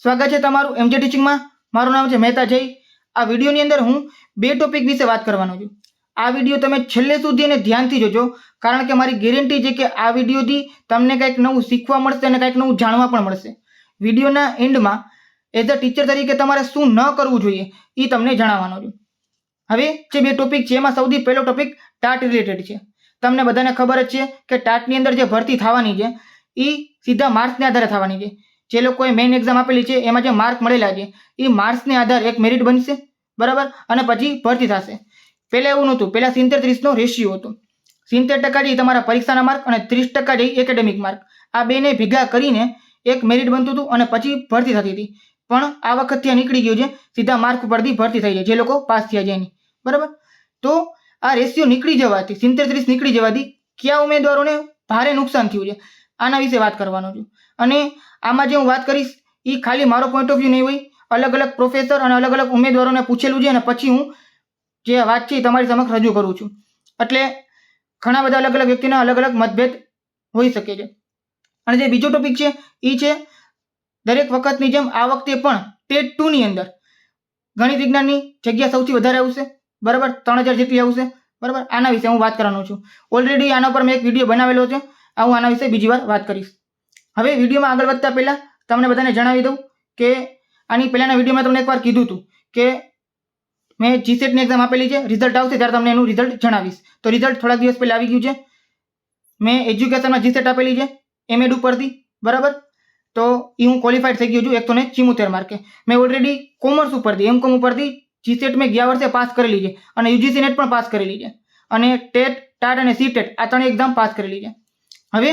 સ્વાગત છે તમારું એમજે ટીચિંગમાં મારું નામ છે મહેતા જય. આ વિડીયોની અંદર હું બે ટોપિક વિશે વાત કરવાનો છું. આ વીડિયો તમે છેલ્લે સુધી અને ધ્યાનથી જોજો, કારણ કે મારી ગેરંટી છે કે આ વિડીયોથી તમને કંઈક નવું શીખવા મળશે અને કંઈક નવું જાણવા પણ મળશે. વિડીયોના એન્ડમાં એઝ અ ટીચર તરીકે તમારે શું ન કરવું જોઈએ એ તમને જણાવવાનો છું. હવે જે બે ટોપિક છે, એમાં સૌથી પહેલો ટોપિક ટાટ રિલેટેડ છે. તમને બધાને ખબર જ છે કે ટાટની અંદર જે ભરતી થવાની છે એ સીધા માર્ક્સને આધારે થવાની છે. જે લોકોએ મેઇન એક્ઝામ આપેલી છે, એમાં જે માર્ક મળેલા છે એ માર્ક્સને આધારે એક મેરિટ બનશે, બરાબર? અને પછી ભરતી થશે. પહેલાં એવું નહોતું પહેલાં સિત્તેર ત્રીસનો રેશિયો હતો. સિત્તેર ટકા જે તમારા પરીક્ષાના માર્ક અને ત્રીસ ટકા જે એકેડેમિક માર્ક આ બેને ભેગા કરીને એક મેરિટ બનતું હતું અને પછી ભરતી થતી હતી. પણ આ વખત ત્યાં નીકળી ગયું છે, સીધા માર્ક ઉપરથી ભરતી થઈ જાય, જે લોકો પાસ થયા છે એની. બરાબર? તો આ રેશિયો નીકળી જવાથી, સિત્તેર ત્રીસ નીકળી જવાથી, કયા ઉમેદવારોને ભારે નુકસાન થયું છે? આના વિશે વાત કરવાનો છું. અને આમાં જે હું વાત કરીશ એ ખાલી મારો પોઈન્ટ ઓફ વ્યૂ નહીં હોય. અલગ અલગ પ્રોફેસર અને અલગ અલગ ઉમેદવારોને પૂછેલું છે અને પછી હું જે વાત છે તમારી સમક્ષ રજૂ કરું છું. એટલે ઘણા બધા અલગ અલગ વ્યક્તિના અલગ અલગ મતભેદ હોઈ શકે છે. અને જે બીજો ટોપિક છે એ છે દરેક વખતની જેમ આ વખતે પણ ટેટ ટુની અંદર ગણિત વિજ્ઞાનની જગ્યા સૌથી વધારે આવશે. બરાબર? ત્રણ હજાર જેટલી આવશે. બરાબર? આના વિશે હું વાત કરવાનો છું. ઓલરેડી આના પર મેં એક વીડિયો બનાવેલો છે. હું આના વિશે બીજી વાર વાત કરીશ. હવે વિડીયોમાં આગળ વધતા પહેલાં તમને બધાને જણાવી દઉં કે આની પહેલાંના વિડીયોમાં તમને એકવાર કીધું હતું કે મેં જીસેટની એક્ઝામ આપેલી છે રિઝલ્ટ આવશે ત્યારે તમને એનું રિઝલ્ટ જણાવીશ. તો રિઝલ્ટ થોડાક દિવસ પહેલાં આવી ગયું છે. મેં એજ્યુકેશનમાં જીસેટ આપેલી છે એમએડ ઉપરથી, બરાબર? તો એ હું ક્વોલિફાઈડ થઈ ગયો છું એકસો ને ચિમોતેર માર્કે. મેં ઓલરેડી કોમર્સ ઉપરથી એમ કોમ ઉપરથી જીસેટ મેં ગયા વર્ષે પાસ કરેલી છે અને યુજીસી નેટ પણ પાસ કરેલી છે. અને ટેટ, ટાટ અને સી ટેટ આ ત્રણ એક્ઝામ પાસ કરેલી છે. હવે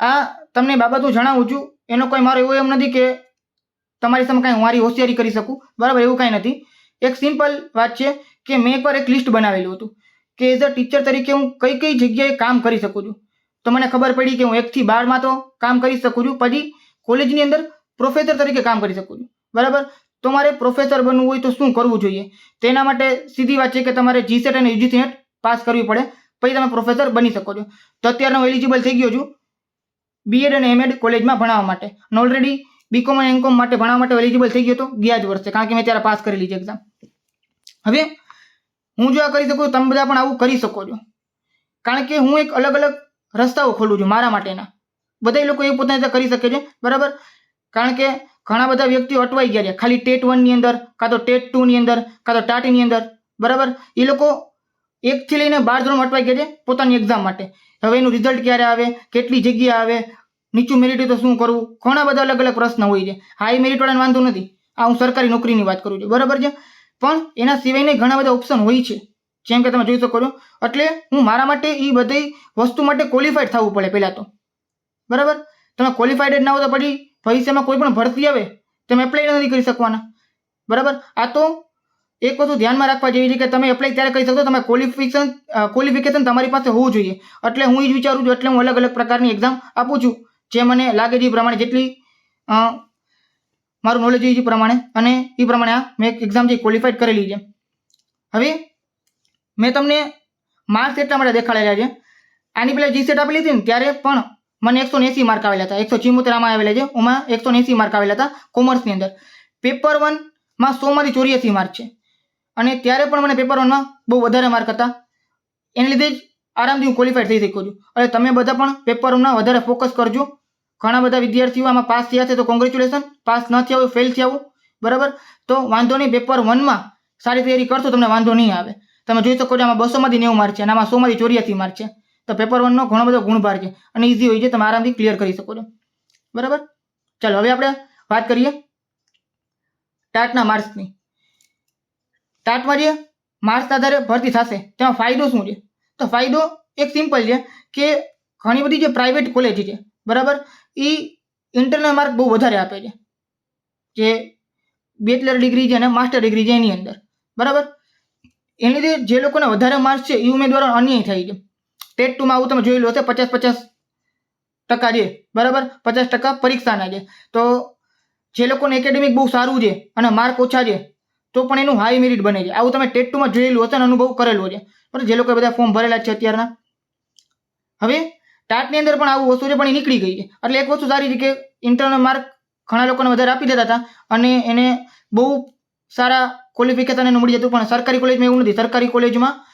આ તમને બાબત હું જણાવું છું. એનો કોઈ મારો એવો એમ નથી કે તમારી સામે કાંઈ મારી હોશિયારી કરી શકું. બરાબર, એવું કાંઈ નથી. એક સિમ્પલ વાત છે કે મેં એકવાર એક લિસ્ટ બનાવેલું હતું કે એઝ અ ટીચર તરીકે હું કઈ કઈ જગ્યાએ કામ કરી શકું છું. તો મને ખબર પડી કે હું એકથી બારમાં તો કામ કરી શકું છું. પછી કોલેજની અંદર પ્રોફેસર તરીકે કામ કરી શકું છું. બરાબર? તો મારે પ્રોફેસર બનવું હોય તો શું કરવું જોઈએ? તેના માટે સીધી વાત છે કે તમારે જીસેટ અને યુજીસી નેટ પાસ કરવી પડે. પછી તમે પ્રોફેસર બની શકો છો. તો અત્યારે હું એલિજિબલ થઈ ગયો છું. બીએડ અને એમએડ કોલેજમાં ભણાવવા માટે. અને ઓલરેડી બીકોમ અને એમકોમ માટે ભણાવવા માટે એલિજિબલ થઈ ગયો તો ગયા જ વર્ષે, કારણ કે મેં ત્યારે પાસ કરેલી છે એક્ઝામ હવે હું જો આ કરી શકું તમે બધા પણ આવું કરી શકો છો. કારણ કે હું એક અલગ અલગ રસ્તાઓ ખોલું છું મારા માટેના. બધા લોકો એ પોતાની રીતે કરી શકે છે, બરાબર? કારણ કે ઘણા બધા વ્યક્તિઓ અટવાઈ ગયા છે. ખાલી ટેટ વનની અંદર, કાં તો ટેટ ટુની અંદર, કાં તો ટાટીની અંદર, બરાબર? એ લોકો એકથી લઈને બાર ધોરણ અટવાઈ ગયા છે પોતાની એક્ઝામ માટે. હવે એનું રિઝલ્ટ ક્યારે આવે? કેટલી જગ્યા આવે? નીચું મેરિટ તો શું કરવું? ઘણા બધા અલગ અલગ પ્રશ્ન હોય છે. હાઈ મેરિટવાળાને વાંધો નથી. આ હું સરકારી નોકરીની વાત કરું છું. બરાબર છે? પણ એના સિવાયને ઘણા બધા ઓપ્શન હોય છે. જેમ કે તમે જોઈ શકો છો. એટલે હું મારા માટે એ બધી વસ્તુ માટે ક્વોલિફાઈડ થવું પડે પહેલાં તો. બરાબર? તમે ક્વોલિફાઈડ જ ના હો તો પછી ભવિષ્યમાં કોઈ પણ ભરતી આવે, તમે એપ્લાય નથી કરી શકવાના. બરાબર? આ તો એક વસ્તુ ધ્યાનમાં રાખવા જેવી છે કે તમે એપ્લાય ત્યારે કરી શકશો તમે ક્વોલિફિકેશન ક્વોલિફિકેશન તમારી પાસે હોવું જોઈએ. એટલે હું એ જ વિચારું છું, એટલે હું અલગ અલગ પ્રકારની એક્ઝામ આપું છું, જે મને લાગે છે એ પ્રમાણે જેટલી મારું નોલેજ એ પ્રમાણે. અને એ પ્રમાણે આ મેં એક એક્ઝામ જે ક્વોલિફાઈડ કરેલી છે. હવે મેં તમને માર્ક્સ એટલા માટે દેખાડેલા છે. આની પહેલાં જીસેટ આપેલી હતી ને, ત્યારે પણ મને એકસો એંસી માર્ક આવેલા હતા. એકસો ચિમોતેર આમાં આવેલા છે. એમાં એકસો એંસી માર્ક આવેલા હતા કોમર્સની અંદર. પેપર વનમાં સોમાંથી ચોર્યાસી માર્ક છે. અને ત્યારે પણ મને પેપર વનમાં બહુ વધારે માર્ક હતા. એને લીધે જ આરામથી હું ક્વોલિફાઈડ થઈ શકું છું. અને તમે બધા પણ પેપર વધારે ફોકસ કરજો. ઘણા બધા વિદ્યાર્થીઓ આમાં પાસ થયા છે તો કોંગ્રેચ્યુલેશન પાસ ન થયા હોય ફેલ થયા હોય, બરાબર? તો વાંધો નહીં પેપર વનમાં સારી તૈયારી કરશો, તમને વાંધો નહીં આવે. તમે જોઈ શકો છો, આમાં બસોમાંથી નેવું માર્ક છે અને આમાં સોમાંથી ચોર્યાસી માર્ક છે. તો પેપર વનનો ઘણો બધો ગુણભાર છે અને ઇઝી હોય છે, તમે આરામથી ક્લિયર કરી શકો છો. બરાબર? ચાલો, હવે આપણે વાત કરીએ. ટાટના માર્ક્સની જે માર્ક્સના આધારે ભરતી થશે. તેમાં ફાયદો શું છે? તો ફાયદો એક સિમ્પલ છે કે ઘણી બધી જે પ્રાઇવેટ કોલેજ છે, બરાબર એ ઇન્ટરનલ માર્ક બહુ વધારે આપે છે. જે બેચલર ડિગ્રી છે અને માસ્ટર ડિગ્રી છે એની અંદર, બરાબર? એની લીધે જે લોકોને વધારે માર્ક્સ છે એ ઉમેદવારો અન્યાય થાય છે. ટેટ ટુમાં આવું તમે જોઈ લો હશે પચાસ પચાસ ટકા છે બરાબર? પચાસ ટકા પરીક્ષાના છે. તો જે લોકોને એકેડેમિક બહુ સારું છે અને માર્ક ઓછા છે તો પણ એનું હાઈ મેરિટ બને છે. આવું તમે ટેટ ટુમાં જોયેલું હશે અને અનુભવ કરેલો છે. બરાબર? જે લોકો બધા ફોર્મ ભરેલા છે અત્યારના. હવે ટાટની અંદર પણ આવું વસ્તુ છે, પણ એ નીકળી ગઈ છે. એટલે એક વસ્તુ સારી છે કે ઇન્ટરનલ માર્ક ઘણા લોકોને વધારે આપી દેતા હતા અને એને બહુ સારા ક્વોલિફિકેશન એનું મળી જતું, પણ સરકારી કોલેજમાં એવું નથી. સરકારી કોલેજમાં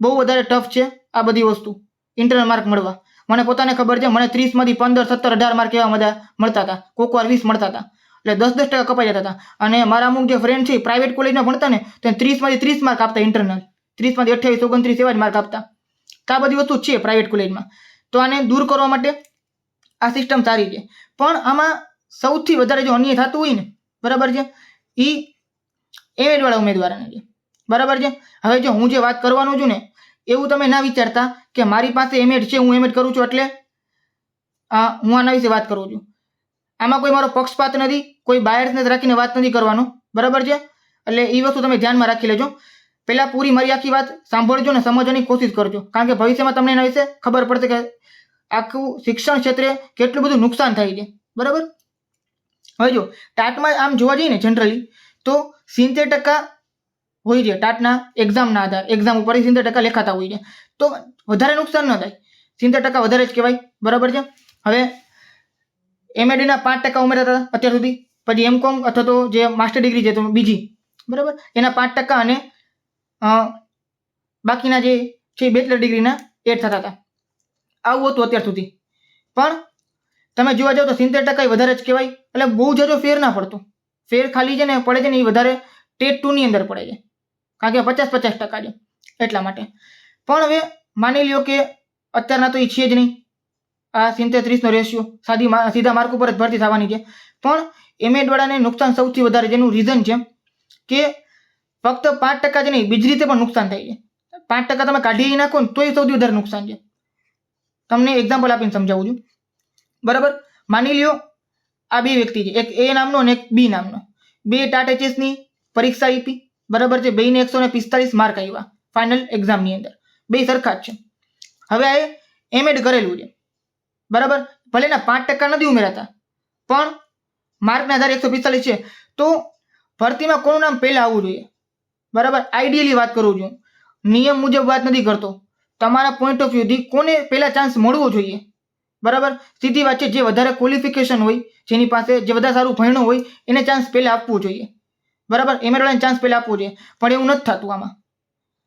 બહુ વધારે ટફ છે આ બધી વસ્તુ. ઇન્ટરનલ માર્ક મળવા. મને પોતાને ખબર છે, મને ત્રીસમાંથી પંદર, સત્તર, અઢાર માર્ક એવા બધા મળતા હતા. કોક વાર વીસ મળતા હતા. એટલે દસ દસ ટકા કપાઈ જતા હતા. અને મારા અમુક જે ફ્રેન્ડ છે પ્રાઇવેટ કોલેજમાં ભણતા ને, તો ત્રીસમાંથી ત્રીસ માર્ક આપતા ઇન્ટરનલ ત્રીસમાંથી અઠ્યાવીસ, ઓગણત્રીસ એવા જ માર્ક આપતા. તો આ બધી વસ્તુ છે પ્રાઇવેટ કોલેજમાં તો આને દૂર કરવા માટે આ સિસ્ટમ સારી છે. પણ આમાં સૌથી વધારે જો અન્યાય થતું હોય ને, બરાબર છે? એ એમએડવાળા ઉમેદવારોને છે. બરાબર છે? હવે જો હું જે વાત કરવાનું છું ને, એવું તમે ના વિચારતા કે મારી પાસે એમએડ છે, હું એમએડ કરું છું એટલે હું આના વિશે વાત કરું છું. આમાં કોઈ મારો પક્ષપાત નથી. કોઈ બાયર્સને રાખીને વાત નથી કરવાનું. બરાબર છે? એટલે એ વસ્તુ તમે ધ્યાનમાં રાખી લેજો. પહેલાં પૂરી મારી આખી વાત સાંભળજો ને સમજવાની કોશિશ કરજો. કારણ કે ભવિષ્યમાં તમને એના વિશે ખબર પડશે કે આખું શિક્ષણ ક્ષેત્રે કેટલું બધું નુકસાન થાય છે. બરાબર? હવે જો, ટાટમાં આમ જોવા જઈએ ને જનરલી તો સિત્તેર ટકા હોય છે ટાટના એક્ઝામના આધાર. એક્ઝામ ઉપર સિત્તેર ટકા લેખાતા હોય છે. તો વધારે નુકસાન ન થાય. સિત્તેર ટકા વધારે જ કહેવાય. બરાબર છે? હવે એમએડીના પાંચ ટકા ઉમેરાતા હતા અત્યાર સુધી. પછી એમ કોમ અથવા તો જે માસ્ટર ડિગ્રી છે, તો બીજી, બરાબર? એના પાંચ ટકા અને બાકીના જે છે બેચલર ડિગ્રીના એડ થતા હતા. આવું હતું અત્યાર સુધી. પણ તમે જોવા જાઓ તો સિત્તેર ટકા એ વધારે જ કહેવાય. એટલે બહુ જજો ફેર ના પડતો. ફેર ખાલી છે ને પડે છે ને એ વધારે ટેટ ટુની અંદર પડે છે. કારણ કે પચાસ પચાસ ટકા છે, એટલા માટે. પણ હવે માની લ્યો કે અત્યારના તો એ છે જ નહીં. આ સિત્તેર ત્રીસનો રેશિયો સાદી સીધા માર્ક ઉપર જ ભરતી થવાની છે. પણ એમએડવાળાને નુકસાન સૌથી વધારે જેનું રીઝન છે કે ફક્ત પાંચ ટકા જ નહીં, બીજી રીતે પણ નુકસાન થાય છે. પાંચ ટકા તમે કાઢી નાખો ને તોય સૌથી વધારે નુકસાન છે. તમને એક્ઝામ્પલ આપીને સમજાવું છું. બરાબર? માની લ્યો, આ બે વ્યક્તિ છે. એક એ નામનો અને એક બી નામનો. બે ટાટ એચએસની પરીક્ષા આપી. બરાબર છે? બેને એકસો ને પિસ્તાલીસ માર્ક આવ્યા ફાઇનલ એક્ઝામની અંદર. બે સરખા જ છે. હવે આ એમએડ કરેલું છે. બરાબર? ભલે ના પાંચ ટકા નથી ઉમેરાતા, પણ માર્કના આધારે એકસો પિસ્તાલીસ છે. તો ભરતીમાં કોનું નામ પહેલાં આવવું જોઈએ? બરાબર? આઈડિયલી વાત કરું છું નિયમ મુજબ વાત નથી કરતો. તમારા પોઈન્ટ ઓફ વ્યૂથી કોને પહેલાં ચાન્સ મળવો જોઈએ? બરાબર? સીધી વાત છે, જે વધારે ક્વોલિફિકેશન હોય, જેની પાસે જે વધારે સારું ભણ્યું હોય, એને ચાન્સ પહેલાં આપવું જોઈએ. બરાબર? એમએડવાળાને ચાન્સ પહેલાં આપવો જોઈએ. પણ એવું નથી થતું આમાં.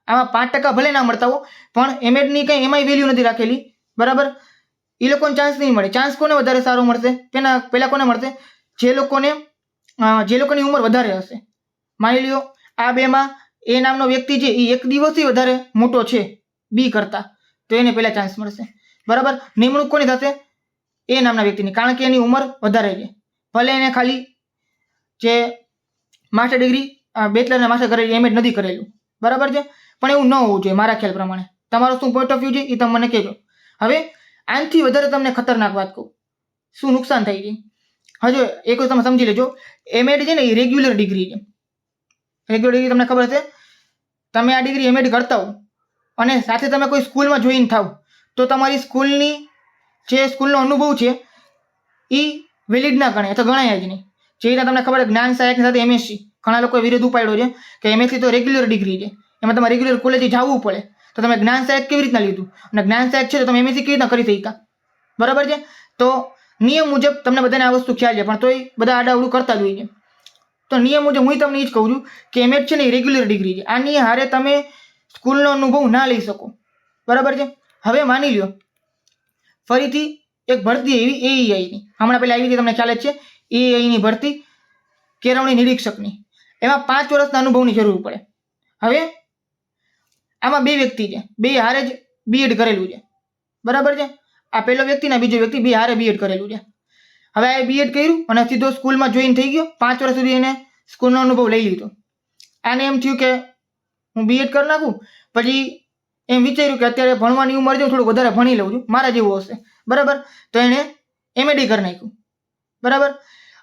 આમાં પાંચ ટકા ભલે ના મળતા હો, પણ એમએડની કંઈ એમાંય વેલ્યુ નથી રાખેલી. બરાબર? એ લોકોને ચાન્સ નહીં મળે. ચાન્સ કોને વધારે સારો મળશે? તેના પહેલાં કોને મળશે? જે લોકોને જે લોકોની ઉંમર વધારે હશે. માની લ્યો, આ બેમાં એ નામનો વ્યક્તિ છે એ એક દિવસથી વધારે મોટો છે, બી કરતા. તો એને પહેલાં ચાન્સ મળશે. બરાબર? નિમણૂક કોની થશે? એ નામના વ્યક્તિની. કારણ કે એની ઉંમર વધારે છે. ભલે એને ખાલી જે માસ્ટર ડિગ્રી બેચલર માસ્ટર કરેલી, એમ નથી કરેલું. બરાબર છે? પણ એવું ન હોવું જોઈએ, મારા ખ્યાલ પ્રમાણે. તમારો શું પોઈન્ટ ઓફ વ્યૂ છે, એ તમે મને કહેજો. હવે આનાથી વધારે તમને ખતરનાક વાત કહું. શું નુકસાન થાય છે? હજુ એક વસ્તુ તમે સમજી લેજો. એમએડ છે ને, એ રેગ્યુલર ડિગ્રી છે. રેગ્યુલર ડિગ્રી તમને ખબર હશે? તમે આ ડિગ્રી એમએડ કરતા હો અને સાથે તમે કોઈ સ્કૂલમાં જોઈન થાવ, તો તમારી સ્કૂલની જે સ્કૂલનો અનુભવ છે, એ વેલિડ ના ગણાય અથવા ગણાય જ નહીં. જે રીતે તમને ખબર જ્ઞાન સહાયકની સાથે એમએસસી ઘણા લોકોએ વિરોધ ઉપાડ્યો છે કે એમએસસી તો રેગ્યુલર ડિગ્રી છે. એમાં તમારે રેગ્યુલર કોલેજે જવું પડે. તો તમે જ્ઞાન સહાયક કેવી રીતના લીધું? અને જ્ઞાન સહાયક છે તો તમે એમએસસી કેવી રીતના કરી શક્યા? બરાબર છે? તો નિયમ મુજબ તમને બધાને આ વસ્તુ ખ્યાલ છે, પણ તોય બધા આડાવડું કરતા જ હોય છે. તો નિયમ મુજબ હું તમને એ જ કહું છું કે એમએડ છે ને એ રેગ્યુલર ડિગ્રી છે. આની હારે તમે સ્કૂલનો અનુભવ ના લઈ શકો. બરાબર છે? હવે માની લ્યો, ફરીથી એક ભરતી એવી એઈઆઈની હમણાં પહેલાં આવી હતી તમને ખ્યાલ જ છે એઆઈની ભરતી કેળવણી નિરીક્ષકની. એમાં પાંચ વર્ષના અનુભવની જરૂર પડે. હવે આમાં બે વ્યક્તિ છે, બે હારે જ બીએડ કરેલું છે. બરાબર છે? આ પહેલો વ્યક્તિ ને બીજો વ્યક્તિ બી હારે બીએડ કરેલું છે. હવે આ બીએડ કર્યું અને સીધો સ્કૂલમાં જોઈન થઈ ગયો. પાંચ વર્ષ સુધી એને સ્કૂલનો અનુભવ લઈ લીધો. આને એમ થયું કે હું બીએડ કરી નાખું, પછી એમ વિચાર્યું કે અત્યારે ભણવાની ઉંમર છે થોડું વધારે ભણી લઉં છું, મારા જેવું હશે. બરાબર? તો એણે એમએડી કરી નાખ્યું. બરાબર?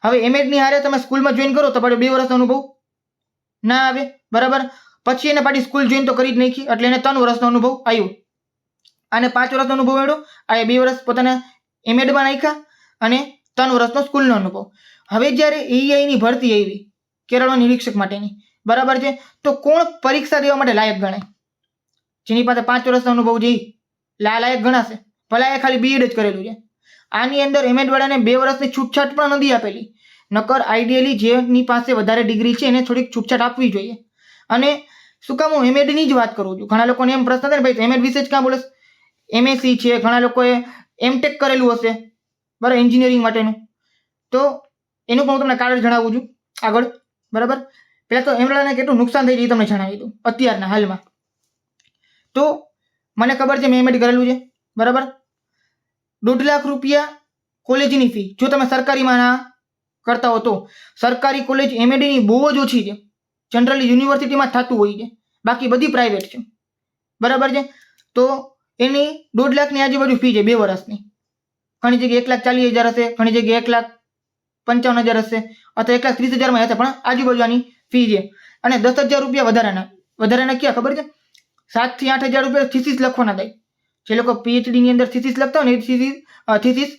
હવે એમએડની હારે તમે સ્કૂલમાં જોઈન કરો તો પાછો બે વર્ષનો અનુભવ ના આવે. બરાબર? પછી એને પાછી સ્કૂલ જોઈન તો કરી જ નાખી, એટલે એને ત્રણ વર્ષનો અનુભવ આવ્યો. અને પાંચ વર્ષનો અનુભવ મેળ્યો આ બે વર્ષ પોતાના એમએડમાં નાખ્યા અને ત્રણ વર્ષનો સ્કૂલનો અનુભવ હવે જ્યારે એઈઆઈની ભરતી આવી કેરળમાં નિરીક્ષક માટેની, બરાબર છે? તો કોણ પરીક્ષા દેવા માટે લાયક ગણાય? જેની પાસે પાંચ વર્ષનો અનુભવ જઈ લાયક ગણાશે. ભલા એ ખાલી બીએડ જ કરેલું છે. આની અંદર એમએડ વાળાને બે વર્ષની છૂટછાટ પણ નથી આપેલી. નકર આઈડિયલી જેની પાસે વધારે ડિગ્રી છે એને થોડીક છૂટછાટ આપવી જોઈએ. અને શું કામ હું એમએડની જ વાત કરું છું? ઘણા લોકોને એમ પ્રશ્ન થાય ને, ભાઈ એમએડ વિશે જ ક્યાં બોલે એમએસસી છે, ઘણા લોકોએ એમટેક કરેલું હશે, બરાબર એન્જિનિયરિંગ માટેનું. તો એનું પણ હું તમને કારણ જણાવું છું, આગળ, બરાબર? પહેલાં તો એમડાને કેટલું નુકસાન થઈ જાય તમને જણાવી દઉં, અત્યારના હાલમાં. તો મને ખબર છે, મેં એમએડ કરેલું છે, બરાબર? દોઢ લાખ રૂપિયા કોલેજની ફી, જો તમે સરકારીમાં ના કરતા હો તો. સરકારી કોલેજ એમએડીની બહુ જ ઓછી છે, જનરલી યુનિવર્સિટીમાં થતું હોય છે, બાકી બધી પ્રાઇવેટ છે, બરાબર છે? તો એની દોઢ લાખની આજુબાજુ ફી છે, બે વર્ષની. ઘણી જગ્યાએ એક લાખ ચાલીસ હજાર હશે, ઘણી જગ્યાએ એક લાખ પંચાવન હજાર હશે. અથવા એક લાખ ત્રીસ હજારમાં હશે, પણ આજુબાજુ આની ફી છે. અને દસ હજાર રૂપિયા વધારાના. વધારાના ક્યાં ખબર છે? સાતથી આઠ હજાર રૂપિયા થીસીસ લખવાના થાય. જે લોકો પીએચડીની અંદર થીસીસ લખતા હોય ને એ થીસીસ થીસીસ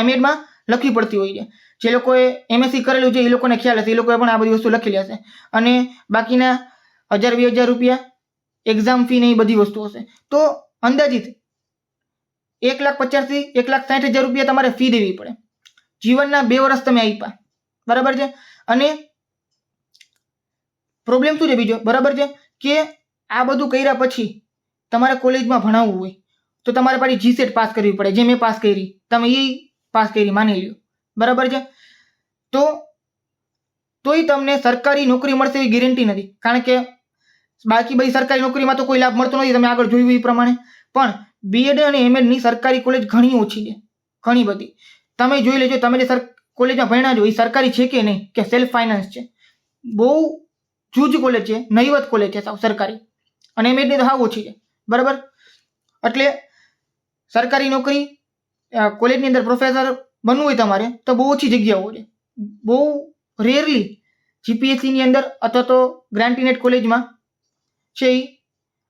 એમએડમાં લખવી પડતી હોય છે. જે લોકોએ એમએસસી કરેલું છે, એ લોકોને ખ્યાલ હશે, એ લોકોએ પણ આ બધી વસ્તુ લખેલી હશે. અને બાકીના હજાર, બે હજાર રૂપિયા એક્ઝામ ફી ને એ બધી વસ્તુ હશે. તો અંદાજિત એક લાખ પચાસથી એક લાખ સાઠ હજાર રૂપિયા તમારે ફી દેવી પડે. જીવનના બે વર્ષ તમે આપ્યા. બરાબર છે? અને પ્રોબ્લેમ શું છે બીજો? બરાબર છે? કે આ બધું કર્યા પછી તમારે કોલેજમાં ભણાવવું હોય, તો તમારે પાછી જીસેટ પાસ કરવી પડે. જે મેં પાસ કરી, તમે એ પાસ કરી માની લ્યો. બરાબર છે? તો, તોય તમને સરકારી નોકરી મળશે એવી ગેરંટી નથી. કારણ કે બાકી બધી સરકારી નોકરીમાં તો કોઈ લાભ મળતો નથી, તમે આગળ જોયું એ પ્રમાણે. પણ બીએડ અને એમએડની સરકારી કોલેજ ઘણી ઓછી છે, ઘણી બધી. તમે જોઈ લેજો, તમે જે સર કોલેજમાં ભણ્યા છો, એ સરકારી છે કે નહીં? કે સેલ્ફ ફાઇનાન્સ છે? બહુ જૂજ કોલેજ છે, નહીવત કોલેજ છે, સાવ સરકારી. અને એમએડની તો હાવ ઓછી છે, બરાબર? એટલે સરકારી નોકરી કોલેજની અંદર પ્રોફેસર બનવું હોય તમારે, તો બહુ ઓછી જગ્યાઓ છે. બહુ રેરલી જીપીએસસીની અંદર અથવા તો ગ્રાન્ટીનેટ કોલેજમાં છે એ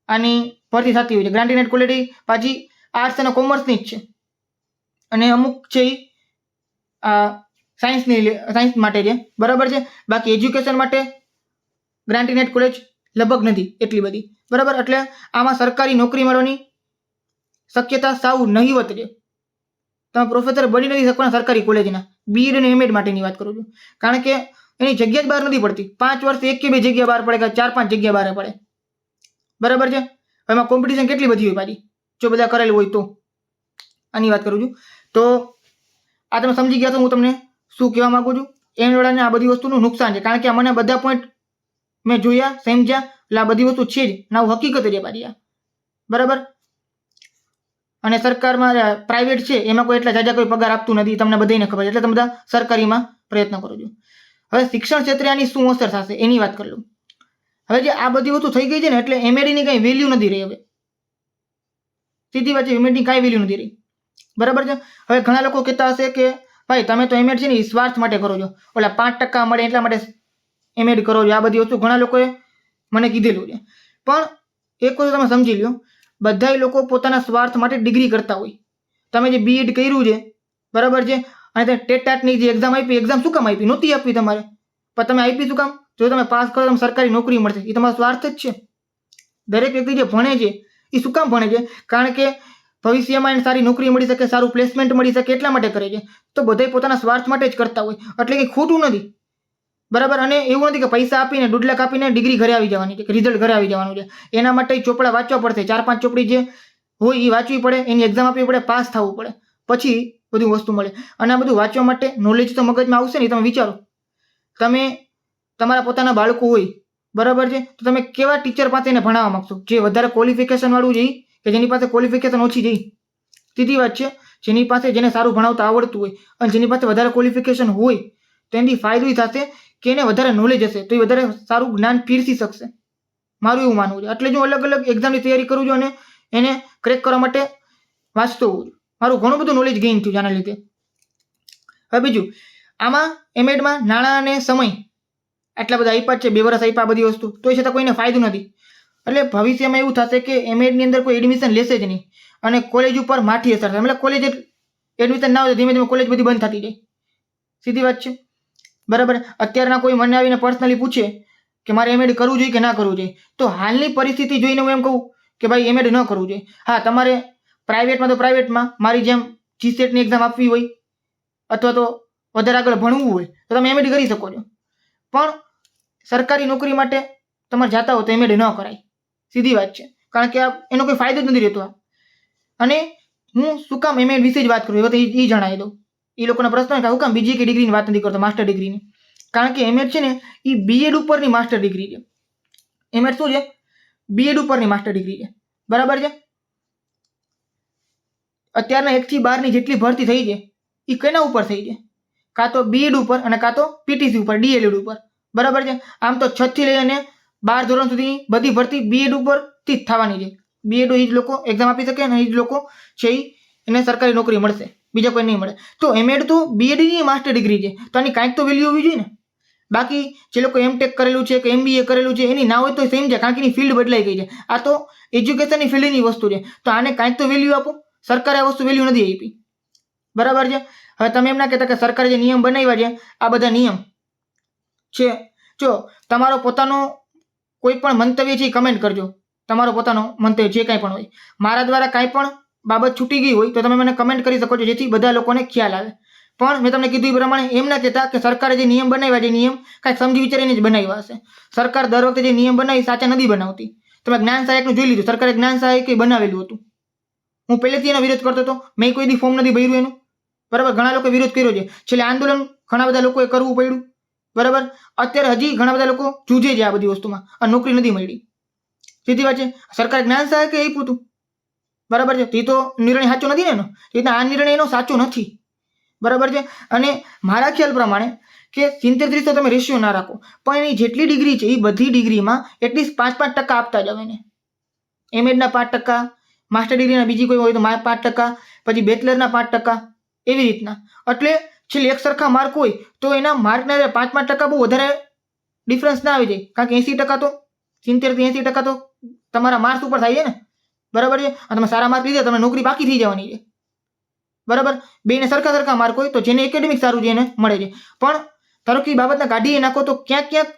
આની ભરતી થતી હોય છે. ગ્રાન્ટીનેટ એ પાછી આર્ટ્સ અને કોમર્સની જ છે. અને અમુક છે આ સાયન્સની સાયન્સ માટે છે. બરાબર છે? બાકી એજ્યુકેશન માટે ગ્રાન્ટીનેટ કોલેજ લગભગ નથી એટલી બધી. બરાબર? એટલે આમાં સરકારી નોકરી મળવાની શક્યતા સાવ નહીવત છે. તમે પ્રોફેસર બની નથી શકવાના સરકારી કોલેજના બીએડ અને એમએડ માટેની વાત કરું છું. કારણ કે એની જગ્યા જ બહાર નથી પડતી. પાંચ વર્ષ એક કે બે જગ્યા બહાર પડે કે ચાર પાંચ જગ્યા બહાર પડે. બરાબર છે? એમાં કોમ્પિટિશન કેટલી બધી હોય પાછી? જો બધા કરેલું હોય તો. આની વાત કરું છું. તો આ તમે સમજી ગયા તો હું તમને શું કહેવા માગું છું? એમ વડાને આ બધી વસ્તુનું નુકસાન છે. કારણ કે મને બધા પોઈન્ટ મેં જોયા સમજ્યા એટલે આ બધી વસ્તુ છે જ. ના હકીકત છે પાછી બરાબર? અને સરકારમાં પ્રાઇવેટ છે, એમાં કોઈ એટલા જાજા કોઈ પગાર આપતું નથી. તમને બધાને ખબર છે. એટલે તમે બધા સરકારીમાં પ્રયત્ન કરો છો. હવે શિક્ષણ ક્ષેત્રે આની શું અસર થશે? એની વાત કરી લઉં. હવે જે આ બધી વસ્તુ થઈ ગઈ છે ને, એટલે એમએડીની કંઈ વેલ્યુ નથી રહી હવે. સીધી વાત છે એમએડની કાંઈ વેલ્યુ નથી રહી. બરાબર છે? હવે ઘણા લોકો કહેતા હશે કે, ભાઈ, તમે તો એમએડ છે ને સ્વાર્થ માટે કરો છો. ઓલા પાંચ ટકા મળે એટલા માટે એમએડ કરો છો. આ બધી વસ્તુ ઘણા લોકોએ મને કીધેલું છે. પણ એક વસ્તુ તમે સમજી લો બધાય લોકો પોતાના સ્વાર્થ માટે ડિગ્રી કરતા હોય. તમે જે બીએડ કર્યું છે, બરાબર છે? અને ટેટ ટેટાટની જે એક્ઝામ આપી એક્ઝામ શું કામ આપી? નહોતી આપવી તમારે. પણ તમે આપી શું કામ? જો તમે પાસ કરો તમે સરકારી નોકરી મળશે. એ તમારો સ્વાર્થ જ છે. દરેક વ્યક્તિ જે ભણે છે એ શું કામ ભણે છે? કારણ કે ભવિષ્યમાં એને સારી નોકરી મળી શકે, સારું પ્લેસમેન્ટ મળી શકે એટલા માટે કરે છે. તો બધાય પોતાના સ્વાર્થ માટે જ કરતા હોય. એટલે કંઈ ખોટું નથી. બરાબર? અને એવું નથી કે પૈસા આપીને દોઢ લાખ આપીને ડિગ્રી ઘરે આવી જવાની છે કે રિઝલ્ટ ઘરે આવી જવાનું છે. એના માટે ચોપડા વાંચવા પડશે. ચાર પાંચ ચોપડી જે હોય એ વાંચવી પડે, એની એક્ઝામ આપવી પડે, પાસ થવું પડે. પછી બધું વસ્તુ મળે. અને આ બધું વાંચવા માટે નોલેજ તો મગજમાં આવશે ને તમે વિચારો. તમે તમારા પોતાના બાળકો હોય, બરાબર છે? તો તમે કેવા ટીચર પાસે એને ભણાવવા માગશો? જે વધારે ક્વોલિફિકેશન વાળું જઈ કે જેની પાસે ક્વોલિફિકેશન ઓછી જઈ સીધી વાત છે, જેની પાસે જેને સારું ભણાવતા આવડતું હોય અને જેની પાસે વધારે ક્વોલિફિકેશન હોય તો એની ફાયદો થશે કે એને વધારે નોલેજ હશે, તો એ વધારે સારું જ્ઞાન પીરસી શકશે. મારું એવું માનવું છે. એટલે જ હું અલગ અલગ એક્ઝામની તૈયારી કરું છું અને એને ક્રેક કરવા માટે વાંચતો હોઉં મારું ઘણું બધું નોલેજ ગેઇન થયું જેના લીધે. હવે બીજું, આમાં એમએડમાં નાણાં અને સમય આટલા બધા આપ્યા છે, બે વર્ષ આપ્યા બધી વસ્તુ. તો છતાં કોઈને ફાયદો નથી. એટલે ભવિષ્યમાં એવું થશે કે એમએડની અંદર કોઈ એડમિશન લેશે જ નહીં. અને કોલેજ ઉપર માઠી અસર થશે એટલે કોલેજ એડમિશન ના હોય ધીમે ધીમે કોલેજ બધી બંધ થતી જાય. સીધી વાત છે? બરાબર? અત્યારના કોઈ મને આવીને પર્સનલી પૂછે કે મારે એમએડ કરવું જોઈએ કે ના કરવું જોઈએ? તો હાલની પરિસ્થિતિ જોઈને હું એમ કહું કે ભાઈ એમએડ ન કરવું જોઈએ. હા, તમારે પ્રાઇવેટમાં તો પ્રાઇવેટમાં મારી જેમ જીસેટની એક્ઝામ આપવી હોય અથવા તો વધારે આગળ ભણવું હોય તો તમે એમએડ કરી શકો છો. પણ સરકારી નોકરી માટે તમારે જાતા હો તો એમએડ ન કરાય. સીધી વાત છે. કારણ કે આ એનો કોઈ ફાયદો જ નથી રહેતો આ. અને હું શું કામ એમએડ વિશે જ વાત કરું, એ એ જણાવી દઉં. એ લોકોના પ્રશ્ન કે હું કામ બીજી કે ડિગ્રીની વાત નથી કરતો માસ્ટર ડિગ્રીની કારણ કે એમએડ છે ને એ બીએડ ઉપરની માસ્ટર ડિગ્રી છે. એમએડ શું છે? બીએડ ઉપરની માસ્ટર ડિગ્રી છે. બરાબર છે? અત્યારના એકથી બારની જેટલી ભરતી થઈ છે એ કેના ઉપર થઈ છે? કાં તો બીએડ ઉપર અને કાં તો પીટીસી ઉપર ડીએલએડ ઉપર. બરાબર છે? આમ તો છ થી લઈને બાર ધોરણ સુધી બધી ભરતી બીએડ ઉપરથી જ થવાની છે. બીએડ એ જ લોકો એક્ઝામ આપી શકે અને એ જ લોકો છે એને સરકારી નોકરી મળશે. બીજા કોઈ નહીં મળે. તો એમએડ તો બીએડની માસ્ટર ડિગ્રી છે. તો આની કાંઈક તો વેલ્યુ હોવી જોઈએ ને. બાકી જે લોકો એમ ટેક કરેલું છે કે એમબીએ કરેલું છે, એની ના હોય તો સેમ છે, કારણ કે એની ફિલ્ડ બદલાઈ ગઈ છે. આ તો એજ્યુકેશનની ફિલ્ડની વસ્તુ છે. તો આને કાંઈક તો વેલ્યુ આપો. સરકારે આ વસ્તુ વેલ્યુ નથી આપી. બરાબર છે? હવે તમે એમ ના કહેતા કે સરકારે જે નિયમ બનાવ્યા છે, આ બધા નિયમ છે. જો તમારો પોતાનો કોઈ પણ મંતવ્ય છે કમેન્ટ કરજો. તમારો પોતાનો મંતવ્ય જે કાંઈ પણ હોય. મારા દ્વારા કાંઈ પણ બાબત છૂટી ગઈ હોય તો તમે મને કમેન્ટ કરી શકો છો, જેથી બધા લોકોને ખ્યાલ આવે. પણ મેં તમને કીધું એ પ્રમાણે એમ ના કહેતા કે સરકારે જે નિયમ બનાવ્યા છે નિયમ કાંઈક સમજી વિચારીને જ બનાવ્યા હશે. સરકાર દર વખતે જે નિયમ બનાવી સાચા નથી બનાવતી. તમે જ્ઞાન સહાયકનું જોઈ લીધું. સરકારે જ્ઞાન સહાયક બનાવેલું હતું. હું પહેલેથી એનો વિરોધ કરતો હતો. મેં કોઈ દી ફોર્મ નથી ભર્યું એનું. બરાબર? ઘણા લોકો વિરોધ કર્યો છે. છેલ્લે આંદોલન ઘણા બધા લોકોએ કરવું પડ્યું. બરાબર? અત્યારે હજી ઘણા બધા લોકો જૂજે છે આ બધી વસ્તુમાં આ નોકરી નથી મળી. સીધી વાત છે. સરકારે જ્ઞાન સહાયક એ પૂરતું? બરાબર છે? તે તો નિર્ણય સાચો નથી ને એનો? રીતના આ નિર્ણય એનો સાચો નથી. બરાબર છે? અને મારા ખ્યાલ પ્રમાણે કે સિત્તેર તો તમે રેશિયો ના રાખો. પણ એની જેટલી ડિગ્રી છે એ બધી ડિગ્રીમાં એટલીસ્ટ પાંચ પાંચ ટકા આપતા જાવ એને એમએડના પાંચ ટકા માસ્ટર ડિગ્રીના બીજી કોઈ હોય તો પાંચ ટકા, પછી બેચલરના પાંચ ટકા, એવી રીતના. એટલે છેલ્લે એક સરખા માર્ક હોય, તો એના માર્કના પાંચ પાંચ ટકા બહુ વધારે ડિફરન્સ ના આવી જાય કારણ કે એંસી ટકા તો સિત્તેરથી એંસી ટકા તો તમારા માર્ક્સ ઉપર થાય છે ને. બરાબર છે? અને તમે સારા માર્ક લીધા, તમને નોકરી બાકી થઈ જવાની છે. બરાબર? બેને સરખા સરખા માર્ક હોય, તો જેને એકેડેમિક સારું છે એને મળે છે. પણ ધારો કે એ બાબતને કાઢીએ નાખો, તો ક્યાંક ક્યાંક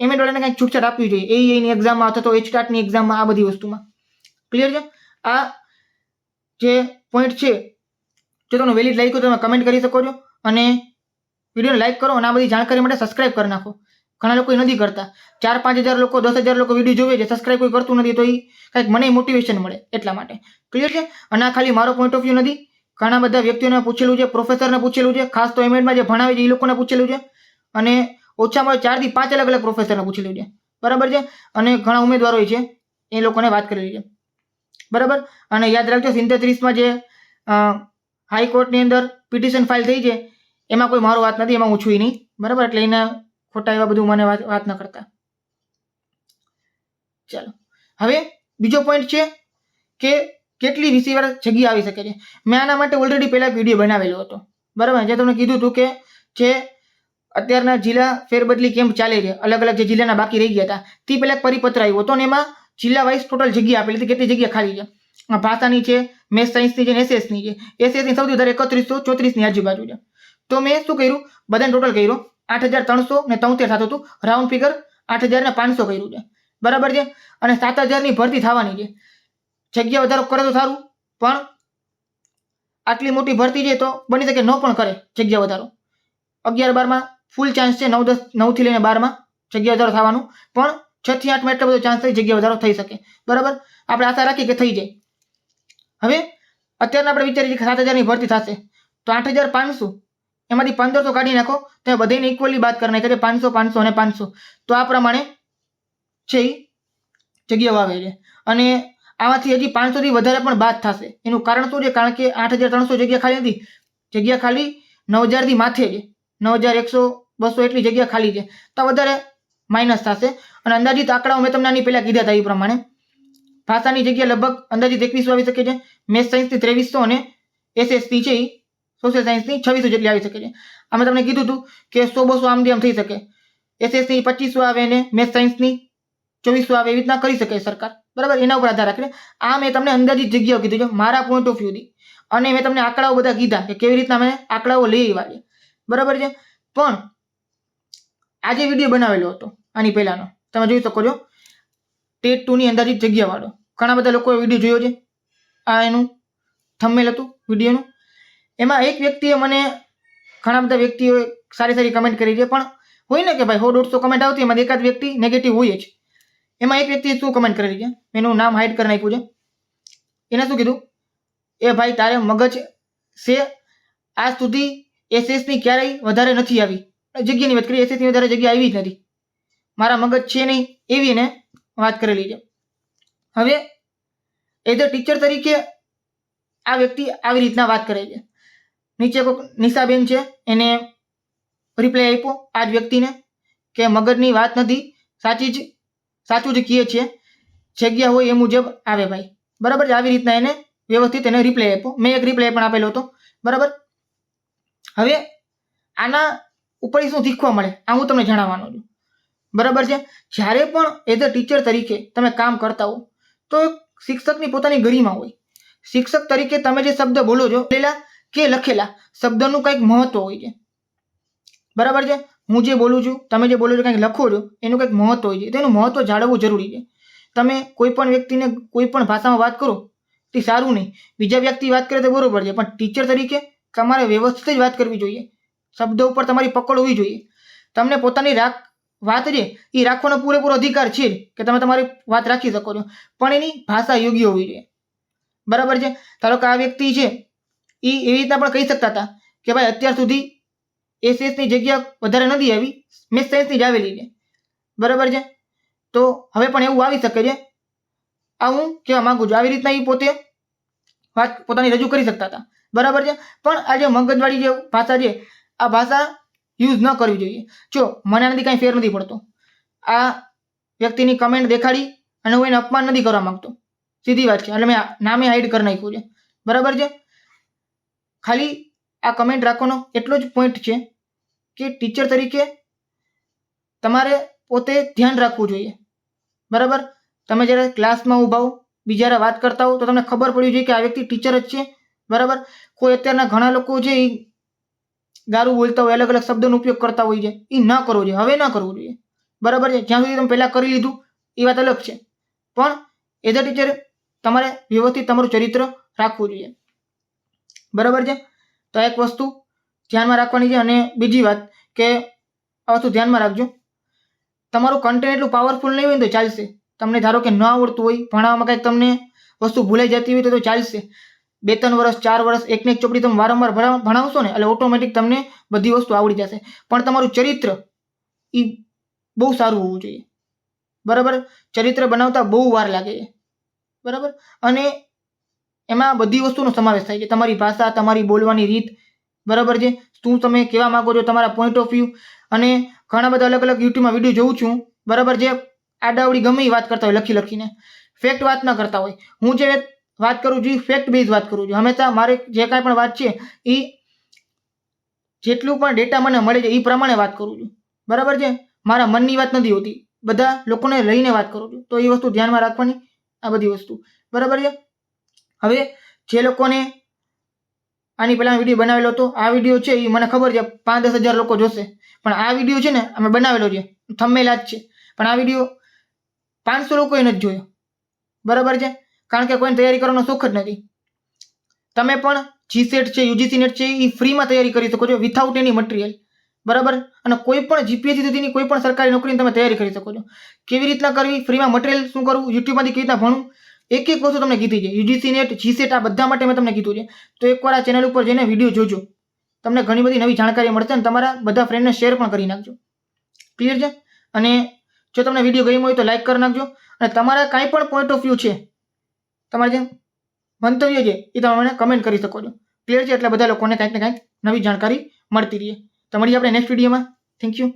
એમએડ વાળાને કંઈક છૂટછાટ આપવી જોઈએ. એ એની એક્ઝામમાં અથવા તો એચટાટની એક્ઝામમાં આ બધી વસ્તુમાં. ક્લિયર છે? આ જે પોઈન્ટ છે, જો તમને વેલિડ લાગ્યું તમે કમેન્ટ કરી શકો છો. અને વિડીયોને લાઈક કરો અને આ બધી જાણકારી માટે સબસ્ક્રાઇબ કરી નાખો. ઘણા લોકો એ નથી કરતા. ચાર પાંચ હજાર લોકો, દસ હજાર લોકો વીડિયો જોવે છે સબસ્ક્રાઇબ કોઈ કરતું નથી, તો એ કંઈક મને મોટિવેશન મળે એટલા માટે. ક્લિયર છે? અને આ ખાલી મારો પોઈન્ટ ઓફ વ્યૂ નથી. ઘણા બધા વ્યક્તિઓને પૂછેલું છે પ્રોફેસરને પૂછેલું છે, ખાસ તો એમએડમાં જે ભણાવે છે, એ લોકોને પૂછેલું છે. અને ઓછામાં ચારથી પાંચ અલગ અલગ પ્રોફેસરને પૂછેલું છે. બરાબર છે? અને ઘણા ઉમેદવારો છે, એ લોકોને વાત કરેલી છે. બરાબર? અને યાદ રાખજો, સિત્તેર ત્રીસમાં જે હાઈકોર્ટની અંદર પિટિશન ફાઇલ થઈ છે એમાં કોઈ મારો વાત નથી, એમાં હું છું નહીં. બરાબર? એટલે એના ખોટા એવા બધું મને વાત ન કરતા. ચાલો. હવે બીજો પોઈન્ટ છે કે કેટલી રિસીવર જગ્યા આવી શકે છે. મેં આના માટે ઓલરેડી પહેલાં વીડિયો બનાવેલો હતો. બરાબર? જે તમને કીધું હતું કે જે અત્યારના જિલ્લા ફેરબદલી કેમ્પ ચાલે છે. અલગ અલગ જે જિલ્લાના બાકી રહી ગયા હતા. તે પહેલાં પરિપત્ર આવ્યો હતો અને એમાં જિલ્લા વાઇઝ ટોટલ જગ્યા આપેલી હતી. કેટલી જગ્યા ખાલી છે? ભાષાની છે મેથ્સ સાયન્સની છે એસએસની છે. એસએસની સૌથી વધારે એકત્રીસો ચોત્રીસની આજુબાજુ છે. તો મેં શું કર્યું? બધાને ટોટલ કર્યું. આઠ હજાર ત્રણસો ને તોતેર થતું હતું. રાઉન્ડ ફિગર આઠ હજાર ને પાંચસો કર્યું છે. બરાબર છે? અને સાત હજારની ભરતી થવાની છે. જગ્યા વધારો કરે તો સારું, પણ આટલી મોટી ભરતી છે તો બની શકે ન પણ કરે જગ્યા વધારો. અગિયાર બારમાં ફૂલ ચાન્સ છે, નવ દસ, નવથી લઈને બારમાં જગ્યા વધારો થવાનું. પણ છ થી આઠમાં એટલો બધો ચાન્સ થઈ જગ્યા વધારો થઈ શકે. બરાબર? આપણે આશા રાખીએ કે થઈ જાય. હવે અત્યારના આપણે વિચારીએ કે સાત હજારની ભરતી થશે. તો આઠ હજાર પાંચસો એમાંથી પંદરસો કાઢી નાખો, તો બધાને ઇક્વલી બાદ કરી નાખે પાંચસો પાંચસો અને પાંચસો. તો આ પ્રમાણે છે એ જગ્યાઓ આવે છે. અને આમાંથી હજી પાંચસોથી વધારે પણ બાદ થશે. એનું કારણ શું છે? કારણ કે આઠ હજાર ત્રણસો જગ્યા ખાલી નથી જગ્યા ખાલી નવ હજારથી માથે છે. નવ હજાર એકસો, બસો એટલી જગ્યા ખાલી છે. તો વધારે માઇનસ થશે. અને અંદાજિત આંકડાઓ મેં તમને આની પહેલાં કીધા હતા એ પ્રમાણે. ભાષાની જગ્યા લગભગ અંદાજિત એકવીસો આવી શકે છે. મેથ્સ સાયન્સથી ત્રેવીસો અને એસએસસી છે એ સોશિયલ સાયન્સની છવ્વીસો જેટલી આવી શકે છે. અમે તમને કીધું હતું કે સો બસો આમ આમ થઈ શકે. એસએસની પચીસો આવે ને મેથ સાયન્સની ચોવીસો આવે એવી રીતના કરી શકે સરકાર. બરાબર? એના ઉપર આધાર રાખીને. આ મેં તમને અંદાજિત જગ્યાઓ કીધું છે, મારા પોઈન્ટ ઓફ વ્યૂથી અને મેં તમને આંકડાઓ બધા કીધા કે કેવી રીતના મેં આંકડાઓ લઈ આવ્યા છે. બરાબર છે? પણ આજે વીડિયો બનાવેલો હતો, આની પહેલાંનો. તમે જોઈ શકો છો, ટેટ ટુની અંદાજિત જગ્યાવાળો ઘણા બધા લોકોએ વીડિયો જોયો છે. આ એનું થંબમેલ હતું, વિડીયોનું. એમાં એક વ્યક્તિએ મને ઘણા બધા વ્યક્તિઓએ સારી સારી કમેન્ટ કરી છે, પણ હોય ને કે ભાઈ સો દોઢસો કમેન્ટ આવતી એમાં એકાદ વ્યક્તિ નેગેટિવ હોય જ. એમાં એક વ્યક્તિએ શું કમેન્ટ કરેલી છે? એનું નામ હાઇડ કરી નાખ્યું છે. એને શું કીધું? એ ભાઈ, તારે મગજ છે, આજ સુધી એસએસની ક્યારેય વધારે નથી આવી. જગ્યાની વાત કરીએ એસએસની વધારે જગ્યા આવી જ નથી. મારા મગજ છે નહીં એવી એને વાત કરેલી છે. હવે એઝ અ ટીચર તરીકે આ વ્યક્તિ આવી રીતના વાત કરે છે. નીચે કોઈક નિશાબેન છે, એને રિપ્લાય આપ્યો આ જ વ્યક્તિને કે મગજની વાત નથી, સાચી જ, સાચું જ કહે છે જગ્યા હોય એ મુજબ આવે ભાઈ. બરાબર? આવી રીતના એને વ્યવસ્થિત એને રિપ્લાય આપ્યો. મેં એક રિપ્લાય પણ આપેલો હતો. બરાબર? હવે આના ઉપર શું શીખવા મળે? આ હું તમને જણાવવાનો છું. બરાબર છે? જ્યારે પણ એઝ અ ટીચર તરીકે તમે કામ કરતા હો, તો શિક્ષકની પોતાની ગરિમા હોય. શિક્ષક તરીકે તમે જે શબ્દ બોલો છો પેલા કે લખેલા શબ્દનું કંઈક મહત્વ હોય છે. બરાબર છે? હું જે બોલું છું, તમે જે બોલો છો, કંઈક લખો છો, એનું કંઈક મહત્વ હોય છે. તેનું મહત્વ જાળવવું જરૂરી છે. તમે કોઈ પણ વ્યક્તિને કોઈ પણ ભાષામાં વાત કરો, તે સારું નહીં. બીજા વ્યક્તિ વાત કરે તો બરાબર છે, પણ ટીચર તરીકે તમારે વ્યવસ્થિત જ વાત કરવી જોઈએ. શબ્દો ઉપર તમારી પકડ હોવી જોઈએ. તમને પોતાની રાખ, વાત છે એ રાખવાનો પૂરેપૂરો અધિકાર છે કે તમે તમારી વાત રાખી શકો છો. પણ એની ભાષા યોગ્ય હોવી જોઈએ. બરાબર છે? ધારો કે આ વ્યક્તિ છે એ એવી રીતના પણ કહી શકતા હતા કે ભાઈ અત્યાર સુધી એસએસની જગ્યા વધારે નથી આવી, મેં સાયન્સની જ આવેલી છે. બરાબર છે? તો હવે પણ એવું આવી શકે છે? આ હું કહેવા માંગુ છું. આવી રીતના એ પોતે વાત પોતાની રજૂ કરી શકતા હતા. બરાબર છે? પણ આ જે મગજવાળી જે ભાષા છે, આ ભાષા યુઝ ન કરવી જોઈએ. જો, મને આનાથી કાંઈ ફેર નથી પડતો. આ વ્યક્તિની કમેન્ટ દેખાડી અને હું એને અપમાન નથી કરવા માગતો. સીધી વાત છે. એટલે મેં નામે હાઈડ કરી નાખ્યું છે. બરાબર છે? ખાલી આ કમેન્ટ રાખવાનો એટલો જ પોઈન્ટ છે કે ટીચર તરીકે તમારે પોતે ધ્યાન રાખવું જોઈએ. બરાબર? તમે જ્યારે ક્લાસમાં ઊભા હો, બીજા વાત કરતા હો, તો તમને ખબર પડવી જોઈએ કે આ વ્યક્તિ ટીચર જ છે. બરાબર? કોઈ અત્યારના ઘણા લોકો છે એ ગારું બોલતા હોય અલગ અલગ શબ્દોનો ઉપયોગ કરતા હોય છે. એ ન કરવો જોઈએ. હવે ન કરવું જોઈએ. બરાબર છે? જ્યાં સુધી તમે પહેલાં કરી લીધું, એ વાત અલગ છે. પણ એઝ અ ટીચર તમારે વ્યવસ્થિત તમારું ચરિત્ર રાખવું જોઈએ. બરાબર છે? તો એક વસ્તુ ધ્યાનમાં રાખવાની છે અને બીજી વાત કે આ વસ્તુ ધ્યાનમાં રાખજો. તમારું કન્ટેન્ટ એટલું પાવરફુલ નહીં હોય ને તો ચાલશે. તમને ધારો કે ન આવડતું હોય, ભણાવવામાં કંઈક તમને વસ્તુ ભૂલાઈ જતી હોય તો ચાલશે. બે ત્રણ વર્ષ, ચાર વર્ષ, એકને એક ચોપડી તમે વારંવાર ભણા- ભણાવશો ને એટલે ઓટોમેટિક તમને બધી વસ્તુ આવડી જશે. પણ તમારું ચરિત્ર એ બહુ સારું હોવું જોઈએ. બરાબર? ચરિત્ર બનાવતા બહુ વાર લાગે છે. બરાબર? અને એમાં બધી વસ્તુનો સમાવેશ થાય છે. તમારી ભાષા, તમારી બોલવાની રીત, બરાબર છે? શું તમે કહેવા માગો છો તમારા પોઈન્ટ ઓફ વ્યૂ અને ઘણા બધા અલગ અલગ યુટ્યુબમાં વીડિયો જોઉં છું, બરાબર જે આડાવડી ગમે એ વાત કરતા હોય, લખી લખીને. ફેક્ટ વાત ન કરતા હોય. હું જે વાત કરું છું ફેક્ટ બેઝ વાત કરું છું. હંમેશા મારે જે કાંઈ પણ વાત છે એ જેટલું પણ ડેટા મને મળે છે એ પ્રમાણે વાત કરું છું. બરાબર છે? મારા મનની વાત નથી હોતી. બધા લોકોને લઈને વાત કરું છું. તો એ વસ્તુ ધ્યાનમાં રાખવાની આ બધી વસ્તુ. બરાબર છે? હવે જે લોકોને આની પહેલાં વીડિયો બનાવેલો હતો, આ વીડિયો છે એ મને ખબર છે પાંચ દસ હજાર લોકો જોશે. પણ આ વીડિયો છે ને અમે બનાવેલો છે થંબેલા જ છે. પણ આ વીડિયો પાંચસો લોકોએ નથી જોયો. બરાબર છે? કારણ કે કોઈને તૈયારી કરવાનો શોખ જ નથી. તમે પણ જીસેટ છે યુજીસી નેટ છે, એ ફ્રીમાં તૈયારી કરી શકો છો વિથાઉટ એની મટીરિયલ બરાબર? અને કોઈ પણ જીપીએસસી સુધીની કોઈ પણ સરકારી નોકરીની તમે તૈયારી કરી શકો છો. કેવી રીતના કરવી, ફ્રીમાં મટીરિયલ શું કરવું યુટ્યુબમાંથી કેવી રીતના ભણવું એક એક વસ્તુ તમને કીધી છે. યુજીસી નેટ જીસેટ આ બધા માટે મેં તમને કીધું છે. તો એકવાર આ ચેનલ ઉપર જઈને વીડિયો જોજો. તમને ઘણી બધી નવી જાણકારી મળશે અને તમારા બધા ફ્રેન્ડને શેર પણ કરી નાખજો. ક્લિયર છે? અને જો તમને વીડિયો ગમ્યો હોય તો લાઇક કરી નાખજો. અને તમારા કાંઈ પણ પોઈન્ટ ઓફ વ્યૂ છે, તમારે જે મંતવ્ય છે, એ તમે મને કમેન્ટ કરી શકો છો. ક્લિયર છે? એટલે બધા લોકોને કાંઈક ને કાંઈક નવી જાણકારી મળતી રહે. તો મળીએ આપણે નેક્સ્ટ વિડીયોમાં થેન્ક યુ